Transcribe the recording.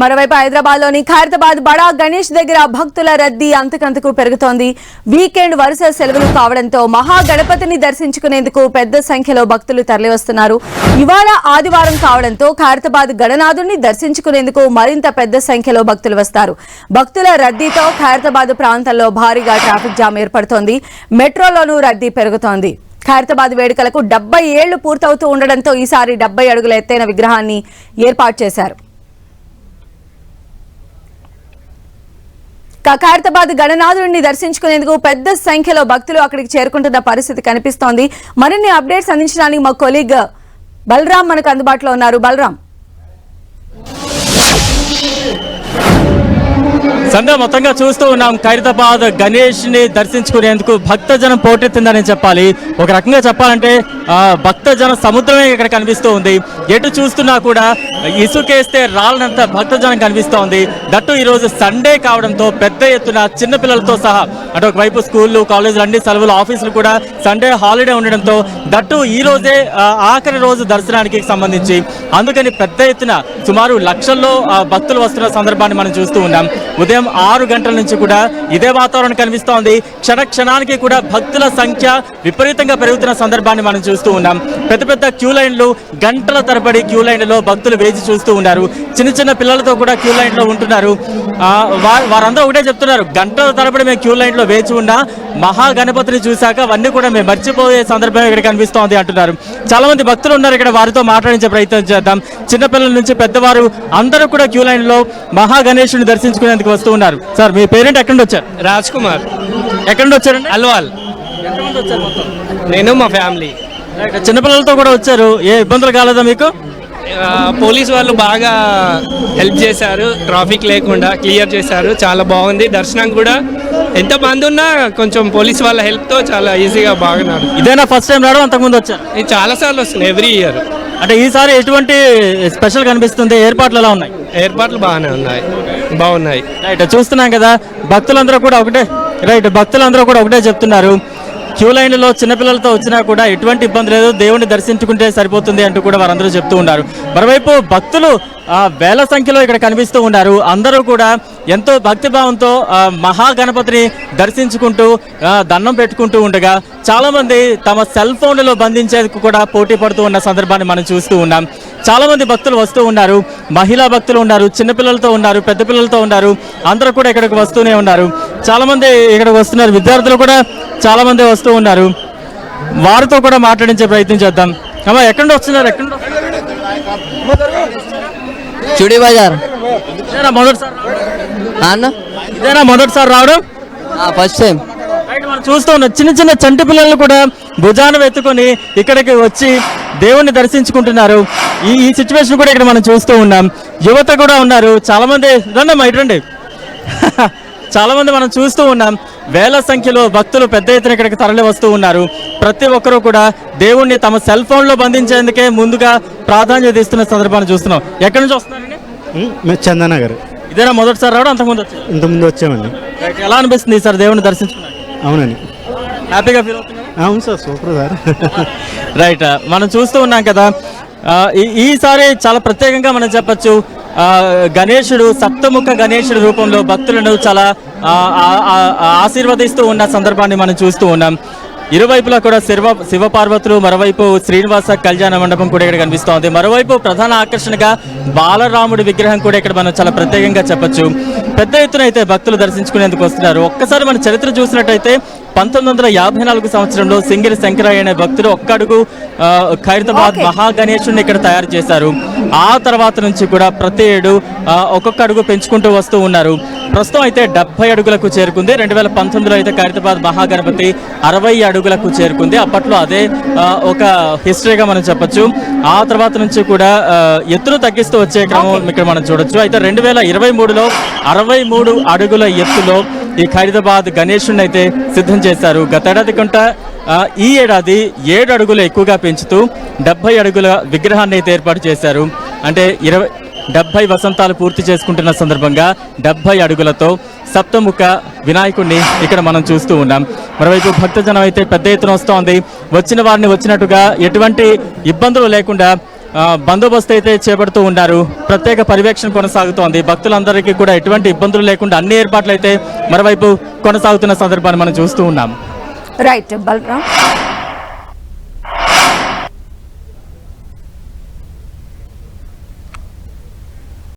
మరోవైపు హైదరాబాద్లోని ఖైరతాబాద్ బడా గణేష్ దగ్గర భక్తుల రద్దీ అంతకంతకు పెరుగుతోంది. వీకెండ్ వరుస సెలవులు కావడంతో మహా గణపతిని దర్శించుకునేందుకు పెద్ద సంఖ్యలో భక్తులు తరలివస్తున్నారు. ఇవాళ ఆదివారం కావడంతో ఖైరతాబాద్ గణనాథుడిని దర్శించుకునేందుకు మరింత పెద్ద సంఖ్యలో భక్తులు వస్తారు. భక్తుల రద్దీతో ఖైరతాబాద్ ప్రాంతంలో భారీగా ట్రాఫిక్ జామ్ ఏర్పడుతోంది. మెట్రోలోనూ రద్దీ పెరుగుతోంది. ఖైరతాబాద్ వేడుకలకు డెబ్బై ఏళ్ళు పూర్తవుతూ ఉండడంతో ఈసారి డెబ్బై అడుగుల ఎత్తైన విగ్రహాన్ని ఏర్పాటు చేశారు. ఖైరతాబాద్ గణనాథుడిని దర్శించుకునేందుకు పెద్ద సంఖ్యలో భక్తులు అక్కడికి చేరుకుంటున్న పరిస్థితి కనిపిస్తోంది. మరిన్ని అప్డేట్స్ అందించడానికి మా కొలీగ్ బలరాం మనకు అందుబాటులో ఉన్నారు. బలరాం. సంధ్య మొత్తంగా చూస్తూ ఉన్నాం. ఖైరతాబాద్ గణేష్ని దర్శించుకునేందుకు భక్తజనం పోటెత్తిందని చెప్పాలి. ఒక రకంగా చెప్పాలంటే ఆ, భక్తజన సముద్రమే ఇక్కడ కనిపిస్తూ ఉంది. ఎటు చూస్తున్నా కూడా ఇసుకేస్తే రాలనంత భక్తజనం కనిపిస్తోంది దట్టు ఈ రోజు సండే కావడంతో పెద్ద ఎత్తున చిన్నపిల్లలతో సహా అంటే ఒకవైపు స్కూళ్ళు కాలేజీలు అన్ని సెలవులు ఆఫీసులు కూడా సండే హాలిడే ఉండడంతో దట్టు ఈ రోజే ఆఖరి రోజు దర్శనానికి సంబంధించి. అందుకని పెద్ద ఎత్తున సుమారు లక్షల్లో భక్తులు వస్తున్న సందర్భాన్ని మనం చూస్తూ ఉన్నాం. ఉదయం ఆరు గంటల నుంచి కూడా ఇదే వాతావరణం కనిపిస్తోంది. క్షణ క్షణానికి కూడా భక్తుల సంఖ్య విపరీతంగా పెరుగుతున్న సందర్భాన్ని మనం చూస్తూ ఉన్నాం. పెద్ద పెద్ద క్యూ లైన్లు గంటల తరబడి క్యూ లైన్లలో భక్తులు వేచి చూస్తూ ఉన్నారు. చిన్న చిన్న పిల్లలతో కూడా క్యూ లైన్లో ఉంటున్నారు. వారందరూ ఒకటే చెప్తున్నారు. గంటల తరబడి మేము క్యూ లైన్లో వేచి ఉన్నా మహా గణపతిని చూశాక అవన్నీ కూడా మేము మర్చిపోయే సందర్భం ఇక్కడ కనిపిస్తోంది అంటున్నారు. చాలా మంది భక్తులు ఉన్నారు ఇక్కడ వారితో మాట్లాడించే ప్రయత్నం చేద్దాం. చిన్నపిల్లల నుంచి పెద్దవారు అందరూ కూడా క్యూ లైన్లో మహా దర్శించుకునేందుకు వస్తూ ఉన్నారు. సార్ మీ పేరెంట్ ఎక్కడి నుండి వచ్చారు? రాజ్ కుమార్. ఎక్కడి నుండి వచ్చారండి? అల్వాల్. ఎంతమంది వచ్చారు మొత్తం? నేను మా ఫ్యామిలీ. చిన్నపిల్లలతో కూడా వచ్చారు. ఏ ఇబ్బందులు కాలేదా మీకు? పోలీస్ వాళ్ళు బాగా హెల్ప్ చేశారు. ట్రాఫిక్ లేకుండా క్లియర్ చేశారు. చాలా బాగుంది. దర్శనం కూడా ఎంత మంది ఉన్నా కొంచెం పోలీస్ వాళ్ళ హెల్ప్తో చాలా ఈజీగా బాగా ఇదేనా ఫస్ట్ టైం రావడం? అంతకుముందు వచ్చారు? ఇది చాలా సార్లు వస్తుంది. ఎవ్రీ ఇయర్ అంటే ఈసారి ఎటువంటి స్పెషల్ కనిపిస్తుంది? ఏర్పాట్లు ఎలా ఉన్నాయి? ఏర్పాట్లు బాగానే ఉన్నాయి. బాగున్నాయి. రైట్ చూస్తున్నాం కదా భక్తులందరూ కూడా ఒకటే రైట్ భక్తులందరూ కూడా ఒకటే చెప్తున్నారు. క్యూ లైన్లో చిన్నపిల్లలతో వచ్చినా కూడా ఎటువంటి ఇబ్బంది లేదు దేవుణ్ణి దర్శించుకుంటే సరిపోతుంది అంటూ కూడా వారందరూ చెప్తూ ఉన్నారు. మరోవైపు భక్తులు వేల సంఖ్యలో ఇక్కడ కనిపిస్తూ ఉన్నారు. అందరూ కూడా ఎంతో భక్తిభావంతో మహాగణపతిని దర్శించుకుంటూ దండం పెట్టుకుంటూ ఉండగా చాలామంది తమ సెల్ ఫోన్లలో బంధించేందుకు కూడా పోటీ పడుతూ ఉన్న సందర్భాన్ని మనం చూస్తూ ఉన్నాం. చాలా మంది భక్తులు వస్తూ ఉన్నారు. మహిళా భక్తులు ఉన్నారు చిన్నపిల్లలతో ఉన్నారు పెద్ద పిల్లలతో ఉన్నారు. అందరూ కూడా ఇక్కడికి వస్తూనే ఉన్నారు. చాలా మంది ఇక్కడికి వస్తున్నారు. విద్యార్థులు కూడా చాలా మంది వస్తూ ఉన్నారు. వారితో కూడా మాట్లాడించే ప్రయత్నం చేద్దాం. అమ్మా ఎక్కడి వస్తున్నారు? ఎక్కడి? చుడి బజార్ మొదటిసారి ఇదేనా మొదటిసారి రావడం? ఫస్ట్ టైం మనం చూస్తూ ఉన్నాం చిన్న చిన్న చంటి పిల్లలను కూడా భుజాన ఎత్తుకొని ఇక్కడికి వచ్చి దేవుణ్ణి దర్శించుకుంటున్నారు. ఈ ఈ సిచ్యువేషన్ కూడా ఇక్కడ మనం చూస్తూ ఉన్నాం. యువత కూడా ఉన్నారు. చాలా మంది రండమ్మా ఇటు రండి. చాలా మంది మనం చూస్తూ ఉన్నాం. వేల సంఖ్యలో భక్తులు పెద్ద ఎత్తున ఇక్కడికి తరలి వస్తూ ఉన్నారు. ప్రతి ఒక్కరూ కూడా దేవుణ్ణి తమ సెల్ ఫోన్లో బంధించేందుకే ముందుగా ప్రాధాన్యత ఇస్తున్న సందర్భాన్ని చూస్తున్నాం. ఎక్కడి నుంచి వస్తున్నారండి? చందనగర్ ఇదేనా మొదటిసారి రావడం? అంతకుముందు ఇంతకుముందు వచ్చామండి. ఎలా అనిపిస్తుంది సార్ దేవుణ్ణి దర్శించుకున్నారు అవునండి. హ్యాపీగా ఫీల్ అవుతున్నారు? అవును సార్ సూపర్ సార్. రైట్ మనం చూస్తూ ఉన్నాం కదా ఈసారి చాలా ప్రత్యేకంగా మనం చెప్పొచ్చు గణేశుడు సప్తముఖ గణేశుడు రూపంలో భక్తులను చాలా ఆశీర్వదిస్తూ ఉన్న సందర్భాన్ని మనం చూస్తూ ఉన్నాం. ఇరువైపులా కూడా శివ శివపార్వతులు మరోవైపు శ్రీనివాస కళ్యాణ మండపం కూడా ఇక్కడ కనిపిస్తోంది. మరోవైపు ప్రధాన ఆకర్షణగా బాలరాముడి విగ్రహం కూడా ఇక్కడ మనం చాలా ప్రత్యేకంగా చెప్పొచ్చు. పెద్ద ఎత్తున అయితే భక్తులు దర్శించుకునేందుకు వస్తున్నారు. ఒక్కసారి మన చరిత్ర చూసినట్టయితే పంతొమ్మిది వందల యాభై నాలుగు సంవత్సరంలో సింగిరి శంకరయ్య అనే భక్తుడు ఒక్క అడుగు ఆ, ఖైరతాబాద్. మహాగణేశుడిని ఇక్కడ తయారు చేశారు. ఆ తర్వాత నుంచి కూడా ప్రతి ఏడు ఒక్కొక్క అడుగు పెంచుకుంటూ వస్తూ ఉన్నారు. ప్రస్తుతం అయితే డెబ్బై అడుగులకు చేరుకుంది. రెండు వేల పంతొమ్మిదిలో అయితే ఖైరతాబాద్ మహాగణపతి అరవై అడుగులకు చేరుకుంది. అప్పట్లో అదే ఒక హిస్టరీగా మనం చెప్పొచ్చు. ఆ తర్వాత నుంచి కూడా ఎత్తును తగ్గిస్తూ వచ్చే క్రమం ఇక్కడ మనం చూడొచ్చు. అయితే రెండు వేల ఇరవై మూడులో అరవై మూడు అడుగుల ఎత్తులో ఈ ఖైరతాబాద్ గణేశుడిని అయితే సిద్ధం చేశారు. గతేడాది కంట ఈ ఏడాది ఏడు అడుగులు ఎక్కువగా పెంచుతూ డెబ్బై అడుగుల విగ్రహాన్ని అయితే ఏర్పాటు చేశారు. అంటే ఇరవై డెబ్బై వసంతాలు పూర్తి చేసుకుంటున్న సందర్భంగా డెబ్బై అడుగులతో సప్తముఖ వినాయకుడిని ఇక్కడ మనం చూస్తూ ఉన్నాం. మరోవైపు భక్తజనం అయితే పెద్ద ఎత్తున వస్తోంది. వచ్చిన వారిని వచ్చినట్టుగా ఎటువంటి ఇబ్బందులు లేకుండా బందోబస్తు అయితే చేపడుతూ ఉన్నారు. ప్రత్యేక పర్యవేక్షణ కొనసాగుతోంది. భక్తులందరికీ కూడా ఎటువంటి ఇబ్బందులు లేకుండా అన్ని ఏర్పాట్లు అయితే మరోవైపు కొనసాగుతున్న సందర్భాన్ని మనం చూస్తూ ఉన్నాం. రైట్ బలరాం